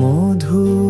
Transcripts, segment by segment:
মধুর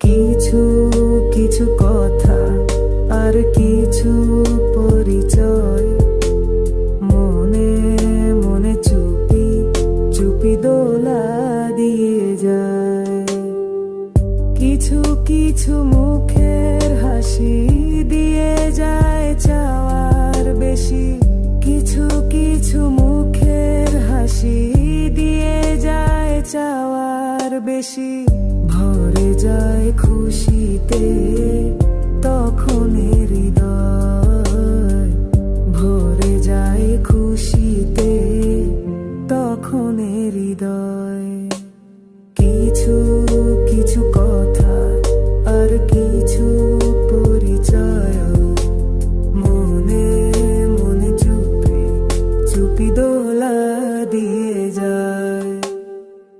কিছু কিছু কথা আর কিছু পরিচয়। মনে মনে চুপি চুপি দোলা দিয়ে যায়। কিছু কিছু মুখের হাসি দিয়ে যায় চাওয়ার বেশি। কিছু কিছু মুখের হাসি দিয়ে যায় চাওয়ার বেশি। যায় খুশিতে তখন হৃদয়